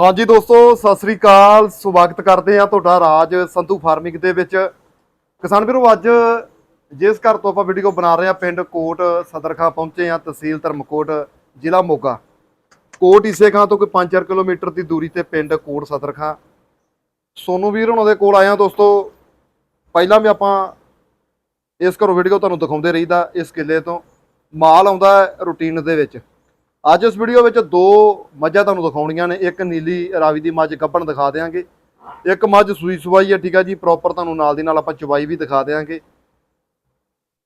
ਹਾਂਜੀ ਦੋਸਤੋ, ਸਤਿ ਸ੍ਰੀ ਅਕਾਲ। ਸਵਾਗਤ ਕਰਦੇ ਆ ਤੁਹਾਡਾ ਰਾਜ ਸੰਧੂ ਫਾਰਮਿੰਗ ਦੇ ਵਿੱਚ। ਕਿਸਾਨ ਵੀਰੋ, ਅੱਜ ਜਿਸ ਘਰ ਤੋਂ ਆਪਾਂ ਵੀਡੀਓ ਬਣਾ ਰਹੇ ਆ ਪਿੰਡ ਕੋਟ ਸਦਰਖਾਂ ਪਹੁੰਚੇ ਆ ਤਹਿਸੀਲ ਧਰਮਕੋਟ, ਜ਼ਿਲ੍ਹਾ ਮੋਗਾ। ਕੋਟ ਇਸੇ ਖਾਂ ਤੋਂ ਕੋਈ 5-4 ਕਿਲੋਮੀਟਰ ਦੀ ਦੂਰੀ ਤੇ ਪਿੰਡ ਕੋਟ ਸਦਰਖਾਂ। ਸੋਨੂ ਵੀਰ ਉਹਨਾਂ ਦੇ ਕੋਲ ਆਇਆ ਦੋਸਤੋ, ਪਹਿਲਾਂ ਵੀ ਆਪਾਂ ਇਸ ਘਰੋਂ ਵੀਡੀਓ ਤੁਹਾਨੂੰ ਦਿਖਾਉਂਦੇ ਰਹੀਦਾ, ਇਸ ਕਿੱਲੇ ਤੋਂ। ਮਾਲ ਆਉਂਦਾ ਰੂਟੀਨ ਦੇ ਵਿੱਚ। ਅੱਜ ਇਸ ਵੀਡੀਓ ਵਿੱਚ ਦੋ ਮੱਝਾਂ ਤੁਹਾਨੂੰ ਦਿਖਾਉਣੀਆਂ ਨੇ, ਇੱਕ ਨੀਲੀ ਰਾਵੀ ਦੀ ਮੱਝ ਗੱਭਣ ਦਿਖਾ ਦੇਵਾਂਗੇ ਇੱਕ ਮੱਝ ਸੂਈ ਸਵਾਈ ਹੈ, ਠੀਕ ਆ ਜੀ ਪ੍ਰੋਪਰ ਤੁਹਾਨੂੰ ਨਾਲ ਦੀ ਨਾਲ ਆਪਾਂ ਚਵਾਈ ਵੀ ਦਿਖਾ ਦੇਵਾਂਗੇ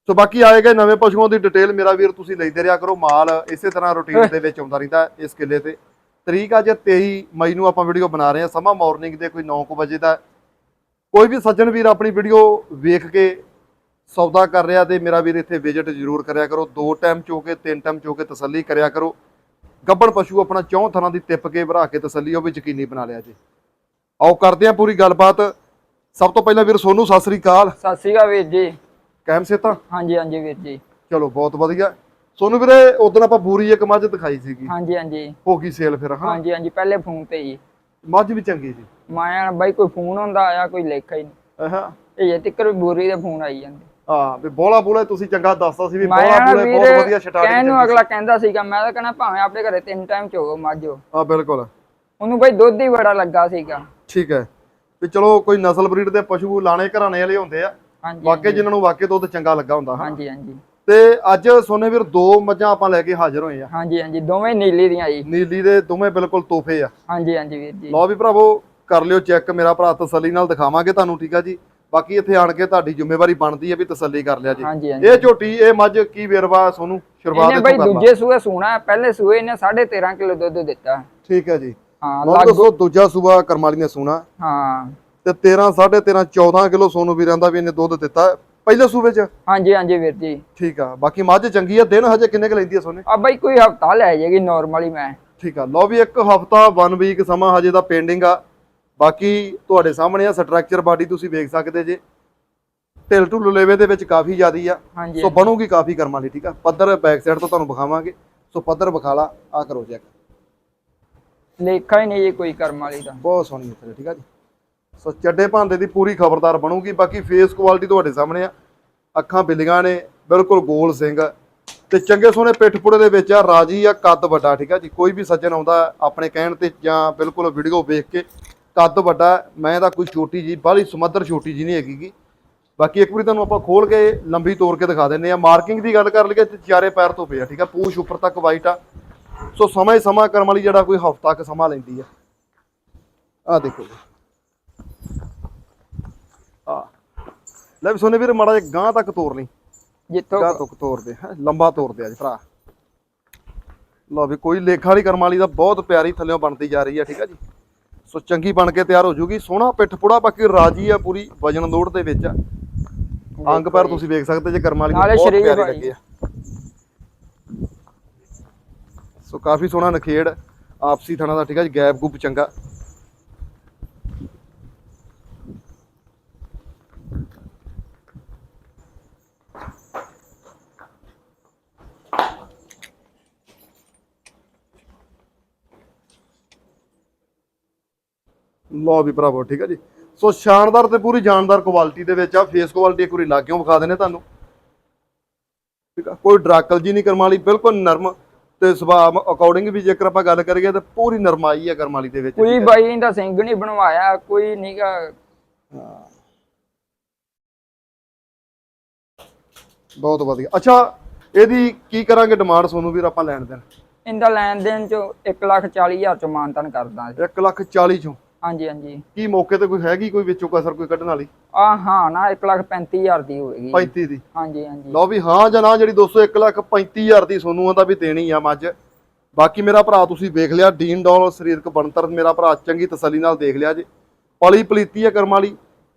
ਸੋ ਬਾਕੀ ਆਏਗਾ ਨਵੇਂ ਪਸ਼ੂਆਂ ਦੀ ਡਿਟੇਲ ਮੇਰਾ ਵੀਰ ਤੁਸੀਂ ਲੈਂਦੇ ਰਿਹਾ ਕਰੋ ਮਾਲ, ਇਸੇ ਤਰ੍ਹਾਂ ਰੂਟੀਨ ਦੇ ਵਿੱਚ ਆਉਂਦਾ ਰਹਿੰਦਾ ਇਸ ਕਿੱਲੇ ਤੇ। ਤਰੀਕ ਅੱਜ 23 ਮਈ ਨੂੰ ਆਪਾਂ ਵੀਡੀਓ ਬਣਾ ਰਹੇ ਹਾਂ, ਸਮਾਂ ਮਾਰਨਿੰਗ ਦੇ ਕੋਈ 9 ਵਜੇ ਦਾ। ਕੋਈ ਵੀ ਸੱਜਣ ਵੀਰ ਆਪਣੀ ਵੀਡੀਓ ਵੇਖ ਕੇ ਸੌਦਾ ਕਰ ਰਿਹਾ ਤੇ ਮੇਰਾ ਵੀਰ ਇੱਥੇ ਵਿਜ਼ਿਟ ਜ਼ਰੂਰ ਕਰਿਆ ਕਰੋ। ਦੋ ਟਾਈਮ ਚੋ ਕੇ ਤਿੰਨ ਟਾਈਮ ਚੋ ਕੇ ਤਸੱਲੀ ਕਰਿਆ ਕਰੋ। ਗੱਬਣ ਪਸ਼ੂ ਆਪਣਾ ਚੌਂ ਥਰਾਂ ਦੀ ਟਿੱਪ ਕੇ ਭਰਾ ਕੇ ਤਸੱਲੀ ਉਹ ਵੀ ਯਕੀਨੀ ਬਣਾ ਲਿਆ ਜੀ। ਆਓ ਕਰਦੇ ਹਾਂ ਪੂਰੀ ਗੱਲਬਾਤ। ਸਭ ਤੋਂ ਪਹਿਲਾਂ ਵੀਰ ਸੋਨੂੰ ਸਤਿ ਸ੍ਰੀ ਅਕਾਲ। ਸਤਿ ਸ਼੍ਰੀ ਅਕਾਲ ਵੀਰ ਜੀ। ਕੈਮ ਸੇਤਾ? ਹਾਂਜੀ ਹਾਂਜੀ ਵੀਰ ਜੀ। ਚਲੋ ਬਹੁਤ ਵਧੀਆ। ਸੋਨੂੰ ਵੀਰੇ ਉਦੋਂ ਆਪਾਂ ਬੂਰੀ ਇੱਕ ਮੱਝ ਦਿਖਾਈ ਸੀਗੀ। ਹਾਂਜੀ ਹਾਂਜੀ। ਹੋ ਗਈ ਸੇਲ ਫਿਰ ਹਾਂ ਹਾਂਜੀ ਹਾਂਜੀ ਪਹਿਲੇ ਫੋਨ ਤੇ ਹੀ ਮੱਝ ਵੀ ਚੰਗੀ ਜੀ ਮਾਇਆ ਬਾਈ ਕੋਈ ਫੋਨ ਹੁੰਦਾ ਆਇਆ ਕੋਈ ਲੇਖਾ ਹੀ ਨਹੀਂ। ਆਹਾਂ ਇਹ ਜੇ ਤਿੱਕਰ ਬੋਰੀ ਦੇ ਫੋਨ ਆਈ ਜਾਂਦੇ। ਹਾਂ ਵੀ ਬੋਲਾ ਬੋਲਾ ਤੁਸੀਂ ਚੰਗਾ ਦੱਸਦਾ ਸੀ ਵੀ ਬੋਲਾ ਬੋਲੇ ਬਹੁਤ ਵਧੀਆ ਕਹਿਣ ਨੂੰ ਸਟਾਰਟਿੰਗ ਅਗਲਾ ਕਹਿੰਦਾ ਸੀਗਾ ਮੈਂ ਤਾਂ ਕਹਿੰਦਾ ਭਾਵੇਂ ਆਪਣੇ ਘਰੇ ਤਿੰਨ ਟਾਈਮ ਚੋਗੋ ਮਾਜੋ ਹਾਂ ਬਿਲਕੁਲ। ਉਹਨੂੰ ਬਾਈ ਦੁੱਧ ਹੀ ਬੜਾ ਲੱਗਾ ਸੀਗਾ। ਠੀਕ ਹੈ। ਵੀ ਚਲੋ ਕੋਈ ਨਸਲ ਬਰੀਡ ਦੇ ਪਸ਼ੂ ਲਾਣੇ ਘਰਾਣੇ ਵਾਲੇ ਹੁੰਦੇ ਆ। ਵਾਕਈ ਜਿਨ੍ਹਾਂ ਨੂੰ ਵਾਕਈ ਦੁੱਧ ਚੰਗਾ ਲੱਗਾ ਹੁੰਦਾ ਹਾਂ ਹਾਂਜੀ ਹਾਂਜੀ। ਤੇ ਅੱਜ ਸੋਨੇ ਵੀਰ ਦੋ ਮੱਝਾਂ ਆਪਾਂ ਲੈ ਕੇ ਹਾਜ਼ਰ ਹੋਏ ਆ। ਹਾਂਜੀ ਹਾਂਜੀ ਦੋਵੇਂ ਨੀਲੀ ਦੀਆਂ ਜੀ। ਨੀਲੀ ਦੇ ਦੋਵੇਂ ਬਿਲਕੁਲ ਤੋਹਫੇ ਆ। ਹਾਂਜੀ ਹਾਂਜੀ ਵੀਰ ਜੀ। ਲਓ ਵੀ ਭਰਾਵੋ ਕਰ ਲਿਓ ਚੈੱਕ ਮੇਰਾ ਭਰਾ ਤਸੱਲੀ ਨਾਲ ਦਿਖਾਵਾਂਗੇ ਤੁਹਾਨੂੰ ਠੀਕ ਆ ਜੀ? ਬਾਕੀ ਇੱਥੇ ਆਣ ਕੇ ਤੁਹਾਡੀ ਜ਼ਿੰਮੇਵਾਰੀ ਬਣਦੀ ਹੈ ਵੀ ਤਸੱਲੀ ਕਰ ਲਿਆ ਜੀ। ਹਾਂਜੀ ਹਾਂਜੀ। ਇਹ ਝੋਟੀ ਇਹ ਮੱਝ ਕੀ ਵੇਰਵਾ ਸੋਨੂੰ? ਸ਼ੁਰੂਆਤ ਇਹਨੇ ਬਾਈ ਲਾ ਦੂਜੇ ਸੂਏ ਸੂਣਾ ਪਹਿਲੇ ਸੂਏ ਇਹਨੇ 13.5 ਕਿਲੋ ਦੁੱਧ ਦਿੱਤਾ। ਠੀਕ ਹੈ ਜੀ। ਹਾਂ ਲਓ ਲੱਗ ਦੂਜਾ ਸੂਬਾ ਕਰਮਾਲੀ ਨੇ ਸੋਨਾ ਹਾਂ। ਤੇ 13 13.5 14 ਕਿਲੋ ਸੋਨੂੰ ਵੀਰਾਂ ਦਾ ਵੀ ਇਹਨੇ ਦੁੱਧ ਦਿੱਤਾ ਪਹਿਲੇ ਸੂਬੇ 'ਚ? ਹਾਂਜੀ ਹਾਂਜੀ ਵੀਰ ਜੀ। ਠੀਕ ਆ। ਬਾਕੀ ਮੱਝ ਚੰਗੀ ਆ ਦਿਨ ਹਜੇ ਕਿੰਨੇ ਕ ਲੈਂਦੀ ਆ ਸੋਨੇ? ਆ ਬਾਈ ਕੋਈ ਹਫਤਾ ਲੈ ਜਾਏਗੀ ਨਾਰਮਲੀ ਮੈਂ। ਠੀਕ ਆ। ਲਓ ਵੀ ਇੱਕ ਹਫਤਾ 1 ਵੀਕ ਸਮਾਂ ਹਜੇ ਦਾ ਪੈਂਡਿੰਗ ਆ। ਬਾਕੀ ਤੁਹਾਡੇ ਸਾਹਮਣੇ ਆ ਸਟਰਕਚਰ ਬਾਡੀ ਤੁਸੀਂ ਵੇਖ ਸਕਦੇ ਜੇ। ਢਿਲ ਢੁੱਲ ਲੇਵੇ ਦੇ ਵਿੱਚ ਕਾਫੀ ਜ਼ਿਆਦੀ ਆ। ਸੋ ਬਣੂਗੀ ਕਾਫੀ ਕਰਮਾਂ ਲਈ ਠੀਕ ਆ? ਪੱਧਰ ਬੈਕ ਸਾਈਡ ਤੋਂ ਤੁਹਾਨੂੰ ਵਿਖਾਵਾਂਗੇ। ਸੋ ਪੱਧਰ ਵਿਖਾਲਾ ਆ ਕਰੋ ਚੈੱਕ ਲੇਖਾ ਹੀ ਨਹੀਂ ਜੀ ਕੋਈ ਕਰਮ ਵਾਲੀ ਦਾ ਬਹੁਤ ਸੋਹਣੀ ਹੈ ਠੀਕ ਆ ਜੀ? ਸੋ ਚੱਡੇ ਭਾਂਦੇ ਦੀ ਪੂਰੀ ਖਬਰਦਾਰ ਬਣੂਗੀ। ਬਾਕੀ ਫੇਸ ਕੁਆਲਿਟੀ ਤੁਹਾਡੇ ਸਾਹਮਣੇ ਆ। ਅੱਖਾਂ ਬਿੱਲੀਆਂ ਨੇ ਬਿਲਕੁਲ ਗੋਲ ਸਿੰਘ। ਤੇ ਚੰਗੇ ਸੋਹਣੇ ਪਿੱਠ ਪੁੜੇ ਦੇ ਵਿੱਚ ਆ ਰਾਜੀ ਆ ਕੱਦ ਵੱਡਾ ਠੀਕ ਆ ਜੀ? ਕੋਈ ਵੀ ਸੱਜਣ ਆਉਂਦਾ ਆਪਣੇ ਕਹਿਣ ਤੇ ਜਾਂ ਬਿਲਕੁਲ ਵੀਡੀਓ ਵੇਖ ਕੇ ਕੱਦ ਵੱਡਾ ਮੈਂ ਤਾਂ ਕੋਈ ਛੋਟੀ ਜੀ ਬਾਹਲੀ ਸਮੱਧਰ ਛੋਟੀ ਜੀ ਨਹੀਂ ਹੈਗੀ। ਬਾਕੀ ਇੱਕ ਵਾਰੀ ਤੁਹਾਨੂੰ ਆਪਾਂ ਖੋਲ ਕੇ ਲੰਬੀ ਤੋੜ ਕੇ ਦਿਖਾ ਦਿੰਨੇ ਆ ਮਾਰਕਿੰਗ ਦੀ ਗੱਲ ਕਰ ਲਈਏ ਤੇ ਚਾਰੇ ਪੈਰ ਤੋਂ ਪਿਆ ਠੀਕ ਆ? ਪੂਛ ਉੱਪਰ ਤੱਕ ਵਾਈਟ ਆ। ਸੋ ਸਮਾਂ ਹੀ ਸਮਾਂ ਕਰਮ ਵਾਲੀ ਜਿਹੜਾ ਕੋਈ ਹਫਤਾ ਕ ਸਮਾਂ ਲੈਂਦੀ ਆ। ਆ ਦੇਖੋ ਜੀ। ਆ ਲੈ ਵੀ ਸੋਨੇ ਵੀਰ ਮਾੜਾ ਜਿਹਾ ਗਾਂ ਤੱਕ ਤੋਰ ਲਈ। ਜਿੱਥੋਂ ਗਾਂ ਤੱਕ ਤੋਰ ਦੇ ਹੈਂ, ਲੰਬਾ ਤੋਰ ਦੇ ਅੱਜ ਭਰਾ। ਲਓ ਵੀ ਕੋਈ ਲੇਖਾ ਵਾਲੀ ਕਰਮ ਵਾਲੀ ਦਾ ਬਹੁਤ ਪਿਆਰੀ ਥੱਲਿਓਂ ਬਣਦੀ ਜਾ ਰਹੀ ਆ ਠੀਕ ਆ ਜੀ। ਸੋ ਚੰਗੀ ਬਣ ਕੇ ਤਿਆਰ ਹੋ ਜੂਗੀ। ਸੋਹਣਾ ਪਿੱਠ ਪੁੜਾ ਬਾਕੀ ਰਾਜੀ ਆ ਪੂਰੀ ਵਜਨ ਲੋੜ ਦੇ ਵਿੱਚ। ਆ ਅੰਗ ਪੈਰ ਤੁਸੀਂ ਵੇਖ ਸਕਦੇ ਜੇ ਕਰਮ ਵਾਲੀ ਬਹੁਤ ਪਿਆਰੇ। ਲੱਗੇ ਆ। ਸੋ ਕਾਫੀ ਸੋਹਣਾ ਨਖੇੜ ਆਪਸੀ ਥਣਾ ਦਾ ਠੀਕ ਆ ਜੀ ਗੈਪ ਗੂਪ ਚੰਗਾ। ਲਓ ਵੀ ਭਰਾਵੋ ਠੀਕ ਹੈ ਜੀ। ਸੋ ਸ਼ਾਨਦਾਰ ਤੇ ਪੂਰੀ ਜਾਨਦਾਰ ਕੁਆਲਿਟੀ ਦੇ ਵਿੱਚ ਆ ਫੇਸ ਕੁਆਲਿਟੀ ਇੱਕ ਵਾਰੀ ਲਾਗਿਓਂ ਵਿਖਾ ਦਿੰਨੇ ਤੁਹਾਨੂੰ? ਠੀਕ ਆ ਕੋਈ ਡਰਾਕਲ ਜੀ ਨਹੀਂ ਕਰਮ ਵਾਲੀ ਬਿਲਕੁਲ ਨਰਮ ਤੇ ਸੁਭਾਅ ਅਕੋਰਡਿੰਗ ਵੀ ਜੇਕਰ ਆਪਾਂ ਗੱਲ ਕਰੀਏ ਤਾਂ ਪੂਰੀ ਨਰਮਾਈ ਆ ਕਰਮ ਵਾਲੀ ਦੇ ਵਿੱਚ ਕੋਈ। ਬਾਈ ਦਾ ਸਿੰਘ ਨਹੀਂ ਬਣਵਾਇਆ ਕੋਈ ਨਹੀਂਗਾ ਬਹੁਤ ਵਧੀਆ। ਅੱਛਾ ਇਹਦੀ ਕੀ ਕਰਾਂਗੇ ਡਿਮਾਂਡ ਸੋਨੂੰ ਵੀਰ ਆਪਾਂ ਲੈਣ ਦੇਣ? ਇਹਦਾ ਲੈਣ ਦੇਣ ਚ 140000 ਚ ਮਾਨਤਨ ਕਰਦਾ ਜੀ। 1 ਲੱਖ 40 ਚੋਂ। ਹਾਂਜੀ ਹਾਂਜੀ। ਕੀ ਮੌਕੇ ਤੇ ਕੋਈ ਹੈਗੀ ਕੋਈ ਵਿੱਚੋਂ ਕਸਰ ਕੋਈ ਕੱਢਣ ਵਾਲੀ? ਆ ਹਾਂ ਨਾ 135000 ਦੀ ਹੋਏਗੀ। 35 ਦੀ? ਹਾਂਜੀ ਹਾਂਜੀ। ਲਓ ਵੀ ਹਾਂ ਜਾਂ ਨਾ ਜਿਹੜੀ ਦੋਸਤੋ 1 ਲੱਖ 35000 ਦੀ ਸੋਨੂੰ ਆਂਦਾ ਵੀ ਦੇਣੀ ਆ ਮੱਝ। ਬਾਕੀ ਮੇਰਾ ਭਰਾ ਤੁਸੀਂ ਵੇਖ ਲਿਆ ਡੀਨ ਡੋਲ ਸਰੀਰਕ ਬਣਤਰ ਮੇਰਾ ਭਰਾ ਚੰਗੀ ਤਸੱਲੀ ਨਾਲ ਦੇਖ ਲਿਆ ਜੀ। ਪਲੀ ਪਲੀਤੀ ਆ ਕਰਮ ਵਾਲੀ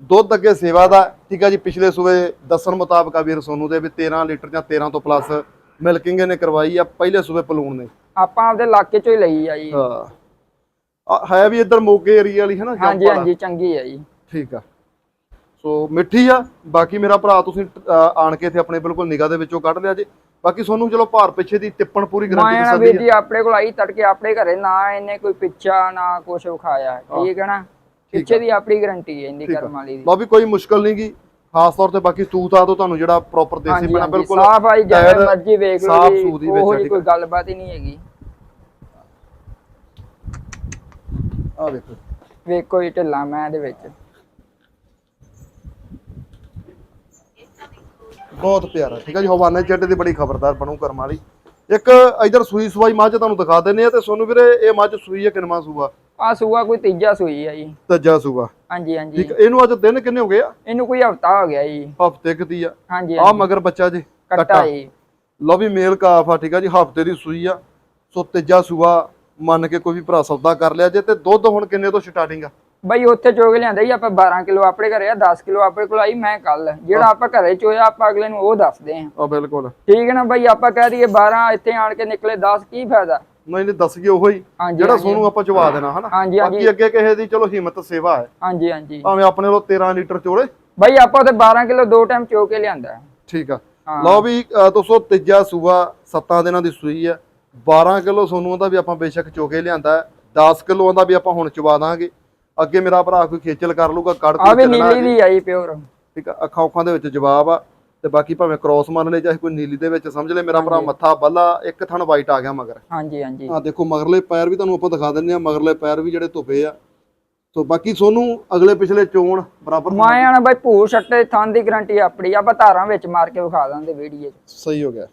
ਦੁੱਧ ਅੱਗੇ ਸੇਵਾ ਦਾ ਠੀਕ ਆ ਜੀ ਪਿਛਲੇ ਸੂਵੇ ਦੱਸਣ ਮੁਤਾਬਕ ਆ ਵੀਰ ਸੋਨੂੰ ਦੇ ਵੀ 13 ਲੀਟਰ ਜਾਂ 13 ਤੋਂ ਪਲੱਸ ਮਿਲਕਿੰਗ ਇਹਨੇ ਕਰਵਾਈ ਆ ਪਹਿਲੇ ਸੂਵੇ ਪਲੂਣ ਨੇ। ਆਪਾਂ ਆਪਦੇ ਇਲਾਕੇ ਚੋਂ ਹੀ ਲਈ ਆ ਜੀ। ਹਾਂ। ਹੈ ਵੀ ਇੱਧਰ ਮੋਗੇ ਏਰੀਆ ਵਾਲੀ ਹੈ ਨਾ ਹਾਂਜੀ। ਹਾਂਜੀ ਚੰਗੀ ਆ ਜੀ। ਠੀਕ ਆ। ਸੋ ਮਿੱਠੀ ਆ ਬਾਕੀ ਮੇਰਾ ਭਰਾ ਤੁਸੀਂ ਆਣ ਕੇ ਇੱਥੇ ਆਪਣੇ ਬਿਲਕੁਲ ਨਿਗਾਹ ਦੇ ਵਿੱਚੋਂ ਕੱਢ ਲਿਆ ਜੇ। ਬਾਕੀ ਤੁਹਾਨੂੰ ਚਲੋ ਭਾਰ ਪਿੱਛੇ ਦੀ ਟਿੱਪਣ ਪੂਰੀ ਗਰੰਟੀ ਤਸੱਲੀ ਵੀਰ ਹੈ ਜੀ ਆਪਣੇ ਕੋਲ ਆਈ ਤੜਕੇ ਆਪਣੇ ਘਰੇ ਨਾ ਇਹਨੇ ਕੋਈ ਪਿੱਛਾ ਨਾ ਕੁਛ ਵਿਖਾਇਆ ਠੀਕ ਹੈ ਨਾ? ਪਿੱਛੇ ਦੀ ਆਪਣੀ ਗਾਰੰਟੀ ਹੈ ਇੰਦੀ ਆ। ਕਰਮ ਵਾਲੀ ਦੀ। ਲਓ ਵੀ ਕੋਈ ਮੁਸ਼ਕਲ ਨਹੀਂ ਗੀ। ਖਾਸ ਤੌਰ ਤੇ ਬਾਕੀ ਸੂਤ ਆ ਤੋਂ ਤੁਹਾਨੂੰ ਜਿਹੜਾ ਪ੍ਰੋਪਰ ਦੇਸੀ ਬਣਾ ਬਿਲਕੁਲ ਸਾਫ਼ ਆਈ ਜਿਵੇਂ ਮਰਜ਼ੀ ਵੇਖ ਲਓ ਸਾਫ਼ ਜੀ ਸੂਤ ਹੀ ਵਿੱਚ ਕੋਈ ਗੱਲਬਾਤ ਹੀ ਨਹੀਂ ਹੈਗੀ। ਆ ਵੇਖੋ। ਵੇਖੋ ਇਹ ਢਿੱਲਾ ਮੈਂ ਇਹਦੇ ਵਿੱਚ। ਬਹੁਤ ਪਿਆਰਾ ਠੀਕ ਹੈ ਜੀ? ਹਵਾਨੇ ਚੱਡੇ ਦੀ ਬੜੀ ਖਬਰਦਾਰ ਬਣੂ ਕਰਮ ਵਾਲੀ। ਇੱਕ ਇਧਰ ਸੂਈ ਸਵਾਈ ਮੱਝ ਤੁਹਾਨੂੰ ਦਿਖਾ ਦਿੰਨੇ ਆ ਤੇ ਸੋਨੂੰ ਵੀਰੇ ਇਹ ਮੱਝ ਸੂਈ ਹੈ ਕਿੰਨਵਾਂ ਸੂਆ? ਆ ਸੂਆ ਕੋਈ ਤੀਜਾ ਸੂਈ ਆ ਜੀ। ਤੱਜਾ ਸੂਆ। ਹਾਂਜੀ ਹਾਂਜੀ। ਠੀਕ ਇਹਨੂੰ ਅੱਜ ਦਿਨ ਕਿੰਨੇ ਹੋ ਗਏ ਆ? ਇਹਨੂੰ ਕੋਈ ਹਫਤਾ ਹੋ ਗਿਆ ਜੀ। ਹਫ਼ਤੇ ਕਦੀ ਆ। ਹਾਂਜੀ ਆ ਮਗਰ ਬੱਚਾ ਜੀ ਕੱਟਾ। ਜੀ। ਲਓ ਵੀ ਮੇਲ ਕਾਫ ਆ ਠੀਕ ਆ ਜੀ? ਹਫ਼ਤੇ ਦੀ ਸੂਈ ਆ। ਸੋ ਤੀਜਾ ਸੂਆ ਮੰਨ ਕੇ ਕੋਈ ਵੀ ਭਰਾ ਸੌਦਾ ਕਰ ਲਿਆ ਜੇ ਤੇ ਦੁੱਧ ਹੁਣ ਕਿੰਨੇ ਤੋਂ ਸਟਾਰਟਿੰਗ ਆ? ਬਈ ਉੱਥੇ ਚੋਗ ਲਿਆਂਦਾ ਜੀ ਆਪਾਂ 12 ਕਿਲੋ ਆਪਣੇ ਘਰੇ ਆ 10 ਕਿਲੋ ਆਪਣੇ ਕੋਲ ਆਈ ਮੈਂ ਕੱਲ। ਜਿਹੜਾ ਆਪਾਂ ਘਰੇ ਚੋਇਆ ਆਪਾਂ ਅਗਲੇ ਨੂੰ ਉਹ ਦੱਸਦੇ ਆ। ਆ ਬਿਲਕੁਲ। ਠੀਕ ਹੈ ਨਾ ਬਈ ਆਪਾਂ ਕਹਿ ਦਈਏ 12 ਇੱਥੇ ਆਣ ਕੇ ਨਿਕਲੇ 10 ਕੀ ਫਾਇਦਾ? ਨਹੀਂ ਨਹੀਂ ਦੱਸ ਗਏ ਉਹੀ ਜਿਹੜਾ ਸੋਨੂੰ ਆਪਾਂ ਚਵਾ ਦੇਣਾ ਹਨਾ। ਬਾਕੀ ਅੱਗੇ ਕਿਸੇ ਦੀ ਚਲੋ ਹਿੰਮਤ ਸੇਵਾ ਹੈ। ਹਾਂਜੀ ਹਾਂਜੀ। ਭਾਵੇਂ ਆਪਣੇ ਕੋਲ 13 ਲੀਟਰ ਚੋਲੇ। ਬਈ ਆਪਾਂ ਤੇ 12 ਕਿਲੋ ਦੋ ਟਾਈਮ ਚੋ ਕੇ ਲਿਆਂਦਾ। ਠੀਕ ਆ। ਲਓ ਵੀ ਦੋਸਤੋ ਤੀਜਾ ਸੂਆ 7 ਦਿਨਾਂ ਦੀ ਸੂਈ ਆ। 12 ਕਿਲੋ ਸੋਨੂੰ ਦਾ ਵੀ ਆਪਾਂ ਬੇਸ਼ੱਕ ਚੋਕੇ ਲਿਆਂਦਾ ਹੈ। 10 ਕਿਲੋਆਂ ਦਾ ਵੀ ਆਪਾਂ ਹੁਣ ਚਵਾ ਦਾਂਗੇ। ਅੱਗੇ ਮੇਰਾ ਭਰਾ ਕੋਈ ਖੇਚਲ ਕਰ ਲੂਗਾ ਕੜ ਆ ਵੀ ਕੋਈ ਚੱਲਣਾ ਨੀਲੀ ਦੀ ਆਈ ਪਿਓਰ। ਠੀਕ ਆ ਅੱਖਾਂ ਅੱਖਾਂ ਦੇ ਵਿੱਚ ਜਵਾਬ ਆ ਤੇ ਬਾਕੀ ਭਾਵੇਂ ਕ੍ਰੋਸ ਮੰਨ ਲੈ ਚਾਹੇ ਕੋਈ ਨੀਲੀ ਦੇ ਵਿੱਚ ਸਮਝ ਲੈ ਮੇਰਾ ਭਰਾ ਮੱਥਾ ਬੱਲਾ ਇੱਕ ਥਣ ਵਾਈਟ ਆ ਗਿਆ ਮਗਰ। ਹਾਂਜੀ ਹਾਂਜੀ। ਆ ਦੇਖੋ ਮਗਰਲੇ ਪੈਰ ਵੀ ਤੁਹਾਨੂੰ ਆਪਾਂ ਦਿਖਾ ਦਿੰਨੇ ਆ ਮਗਰਲੇ ਪੈਰ ਵੀ ਜਿਹੜੇ ਧੁੱਪੇ ਆ। ਸੋ ਬਾਕੀ ਸੋਨੂੰ ਅਗਲੇ ਪਿਛਲੇ ਚੋਣ ਬਰਾਬਰ ਮਾਇਆ ਨਾ ਬਈ ਭੂਰ ਛੱਟੇ ਥਾਂ ਦੀ ਗਰੰਟੀ ਆਪਣੀ ਆਪਾਂ ਧਾਰਾਂ ਵਿੱਚ ਮਾਰ ਕੇ ਵਿਖਾ ਦਾਂਗੇ ਵੀਡੀਓ 'ਚ। ਸਹੀ ਹੋ ਗਿਆ।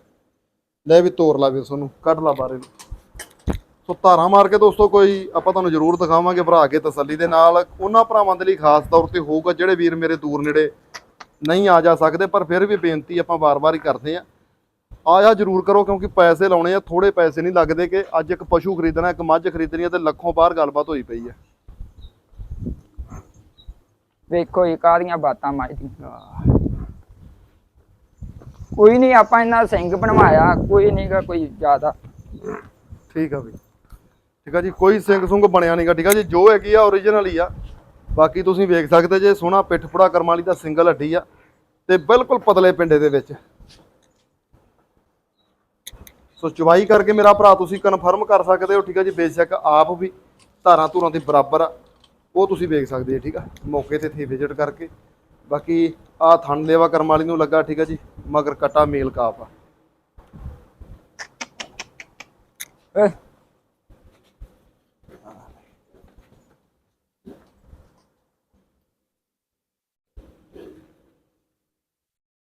ਲੈ ਵੀ ਤੋਰ ਲਾ ਵੀ ਸੋਨੂੰ, ਕੱਢ ਲਾ ਬਾਰੇ ਨੂੰ ਸੋ ਧਾਰਾਂ ਮਾਰ ਕੇ ਦੋਸਤੋ ਕੋਈ ਆਪਾਂ ਤੁਹਾਨੂੰ ਜ਼ਰੂਰ ਦਿਖਾਵਾਂਗੇ ਭਰਾ ਕੇ ਤਸੱਲੀ ਦੇ ਨਾਲ। ਉਹਨਾਂ ਭਰਾਵਾਂ ਦੇ ਲਈ ਖਾਸ ਤੌਰ ਤੇ ਹੋਊਗਾ ਜਿਹੜੇ ਵੀਰ ਮੇਰੇ ਦੂਰ ਨੇੜੇ ਨਹੀਂ ਆ ਜਾ ਸਕਦੇ, ਪਰ ਫਿਰ ਵੀ ਬੇਨਤੀ ਆਪਾਂ ਵਾਰ-ਵਾਰ ਹੀ ਕਰਦੇ ਆ ਆਇਆ ਜ਼ਰੂਰ ਕਰੋ ਕਿਉਂਕਿ ਪੈਸੇ ਲਾਉਣੇ ਆ ਥੋੜੇ ਪੈਸੇ ਨਹੀਂ ਲੱਗਦੇ ਕਿ ਅੱਜ ਇੱਕ ਪਸ਼ੂ ਖਰੀਦਣਾ, ਇੱਕ ਮੱਝ ਖਰੀਦਣੀ ਆ ਤੇ ਲੱਖੋਂ ਬਾਹਰ ਗੱਲਬਾਤ ਹੋਈ ਪਈ ਹੈ ਵੇਖੋ ਇਹ ਕਾਹਦੀਆਂ ਬਾਤਾਂ ਮਾਰਦੀ ਕੋਈ ਨਹੀਂ, ਆਪਾਂ ਇਹਨਾਂ ਸਿੰਘ ਬਣਵਾਇਆ, ਕੋਈ ਨਹੀਂਗਾ ਕੋਈ ਜ਼ਿਆਦਾ। ਠੀਕ ਆ ਬਈ। ਠੀਕ ਆ ਜੀ, ਕੋਈ ਸਿੰਘ ਸੁੰਗ ਬਣਿਆ ਨਹੀਂਗਾ ਠੀਕ ਆ ਜੀ, ਜੋ ਹੈਗੀ ਆ ਓਰੀਜਨਲ ਹੀ ਆ। ਬਾਕੀ ਤੁਸੀਂ ਵੇਖ ਸਕਦੇ ਜੇ, ਸੋਹਣਾ ਪਿੱਠ ਪੁੜਾ ਕਰਮ ਵਾਲੀ ਦਾ ਸਿੰਗਲ ਹੱਡੀ ਆ, ਤੇ ਬਿਲਕੁਲ ਪਤਲੇ ਪਿੰਡੇ ਦੇ ਵਿੱਚ। ਸੋ ਚਵਾਈ ਕਰਕੇ ਮੇਰਾ ਭਰਾ, ਤੁਸੀਂ ਕਨਫਰਮ ਕਰ ਸਕਦੇ ਹੋ, ਠੀਕ ਆ ਜੀ, ਬੇਸ਼ੱਕ ਆਪ ਵੀ ਧਾਰਾਂ ਧੂਰਾਂ ਦੇ ਬਰਾਬਰ ਆ। ਉਹ ਤੁਸੀਂ ਵੇਖ ਸਕਦੇ ਹੋ, ਠੀਕ ਆ, ਮੌਕੇ ਤੇ ਇੱਥੇ ਵਿਜ਼ਿਟ ਕਰਕੇ। ਬਾਕੀ ਆ ਥਣ ਲੇਵਾ ਕਰਮ ਵਾਲੀ ਨੂੰ ਲੱਗਾ ਠੀਕ ਆ ਜੀ ਮਗਰ ਕਟਾ ਮੇਲ ਕਾਪ ਆ।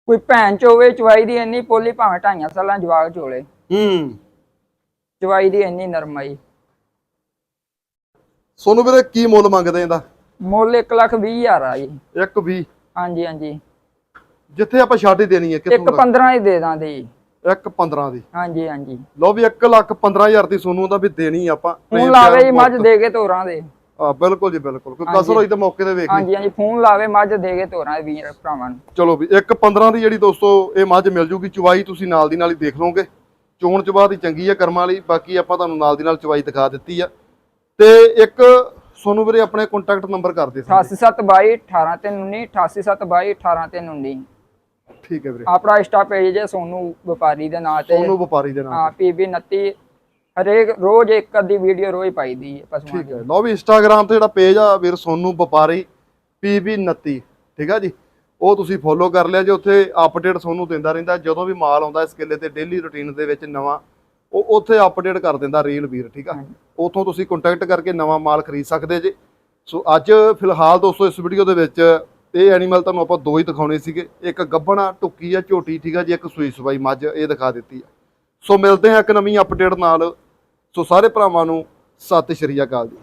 ਕੋਈ ਭੈਣ ਚੋਵੇ ਚਵਾਈ ਦੀ ਇੰਨੀ ਪੋਲੀ ਭਾਵੇਂ ਢਾਈਆਂ ਸਾਲਾਂ ਜਵਾਗ ਚੋਲੇ। ਹੂੰ। ਚਵਾਈ ਦੀ ਇੰਨੀ ਨਰਮਾਈ। ਸੋਨੂੰ ਵੀਰੇ ਕੀ ਮੁੱਲ ਮੰਗਦੇ ਇਹਦਾ? ਮੁੱਲ 1 ਲੱਖ 20 ਹਜ਼ਾਰ ਆ ਜੀ। ਇੱਕ ਵੀ ਹਾਂਜੀ ਹਾਂਜੀ। ਜਿੱਥੇ ਆਪਾਂ ਹੀ ਦੇਣੀ ਹੈ ਇੱਕ ਕਿੱਥੋਂ 15 ਹੀ ਦੇ ਦਾਂਦੇ ਜੀ। 15 ਦੀ। ਹਾਂਜੀ ਹਾਂਜੀ। ਲਓ ਵੀ 1 ਲੱਖ 15000 ਦੀ ਸੋਨੂੰ ਦਾ ਵੀ ਦੇਣੀ ਆਪਾਂ। ਫੋਨ ਲਾਵੇ ਜੀ ਮੱਝ ਦੇ ਕੇ ਤੋਰਾਂ ਦੇ। ਆ ਬਿਲਕੁਲ ਜੀ ਬਿਲਕੁਲ। ਕੋਈ ਕਸਰ ਹੋਈ ਤਾਂ ਮੌਕੇ ਤੇ ਵੇਖ ਲਈ। ਹਾਂਜੀ ਹਾਂਜੀ ਫੋਨ ਲਾਵੇ ਮੱਝ ਦੇ ਕੇ ਤੋਰਾਂ ਦੇ ਵੀਰ ਭਰਾਵਾਂ ਨੂੰ। ਚਲੋ ਵੀ ਇੱਕ 15 ਦੀ ਜਿਹੜੀ ਦੋਸਤੋ ਇਹ ਮੱਝ ਮਿਲ ਜੂਗੀ ਚਵਾਈ ਤੁਸੀਂ ਨਾਲ ਦੀ ਨਾਲ ਹੀ ਦੇਖ ਲਓਗੇ। ਚੋਣ ਚਵਾ ਦੀ ਚੰਗੀ ਆ ਕਰਮਾਂ ਵਾਲੀ ਬਾਕੀ ਆਪਾਂ ਤੁਹਾਨੂੰ ਨਾਲ ਦੀ ਨਾਲ ਚਵਾਈ ਦਿਖਾ ਦਿੱਤੀ ਆ। ਤੇ ਇੱਕ ਸੋਨੂੰ ਵੀਰੇ ਆਪਣੇ ਕੰਟੈਕਟ ਨੰਬਰ ਕਰ ਦੇ ਸਕਦੇ 8722 18319 8722 18319 ਠੀਕ ਹੈ ਵੀਰੇ। ਆਪਣਾ ਇੰਸਟਾ ਪੇਜ ਜੇ ਸੋਨੂ ਵਪਾਰੀ ਦੇ ਨਾਂ ਤੇ। ਸੋਨੂੰ ਵਪਾਰੀ ਦੇ ਨਾਮ ਹਾਂ ਪੀਬੀ 29 ਹਰੇਕ ਰੋਜ਼ ਇੱਕ ਅੱਧੀ ਵੀਡੀਓ ਰੋਜ਼ ਪਾਈਦੀ ਹੈ ਪਸ਼ੂਆਂ ਠੀਕ ਹੈ। ਲਓ ਵੀ ਇੰਸਟਾਗ੍ਰam ਤੇ ਜਿਹੜਾ ਪੇਜ ਆ ਵੀਰ ਸੋਨੂ ਵਪਾਰੀ PB29 ਠੀਕ ਆ ਜੀ? ਉਹ ਤੁਸੀਂ ਫੋਲੋ ਕਰ ਲਿਆ ਜੇ ਉੱਥੇ ਅਪਡੇਟ ਤੁਹਾਨੂੰ ਦਿੰਦਾ ਰਹਿੰਦਾ ਜਦੋਂ ਵੀ ਮਾਲ ਆਉਂਦਾ ਇਸ ਕਿੱਲੇ ਤੇ ਡੇਲੀ ਰੁਟੀਨ ਦੇ ਵਿੱਚ ਨਵਾਂ ਉਹ ਉੱਥੇ ਅਪਡੇਟ ਕਰ ਦਿੰਦਾ ਰੀਲ ਵੀਰ ਠੀਕ ਆ? ਉਥੋਂ ਤੁਸੀਂ ਕੰਟੈਕਟ ਕਰਕੇ ਨਵਾਂ ਮਾਲ ਖਰੀਦ ਸਕਦੇ ਜੇ। ਸੋ ਅੱਜ ਫਿਲਹਾਲ ਦੋਸਤੋ, ਇਸ ਵੀਡੀਓ ਦੇ ਵਿੱਚ ਇਹ ਐਨੀਮਲ ਤੁਹਾਨੂੰ ਆਪਾਂ ਦੋ ਹੀ ਦਿਖਾਉਣੇ ਸੀਗੇ। ਇੱਕ ਗੱਬਣਾ, ਟੁੱਕੀ ਆ ਝੋਟੀ, ਠੀਕ ਆ ਜੀ, ਇੱਕ ਸੂਈ ਸਵਾਈ, ਮੱਝ, ਇਹ ਦਿਖਾ ਦਿੱਤੀ ਆ। ਸੋ ਮਿਲਦੇ ਹਾਂ ਇੱਕ ਨਵੀਂ ਅਪਡੇਟ ਨਾਲ। ਸੋ ਸਾਰੇ ਭਰਾਵਾਂ ਨੂੰ ਸਤਿ ਸ਼੍ਰੀ ਅਕਾਲ ਜੀ।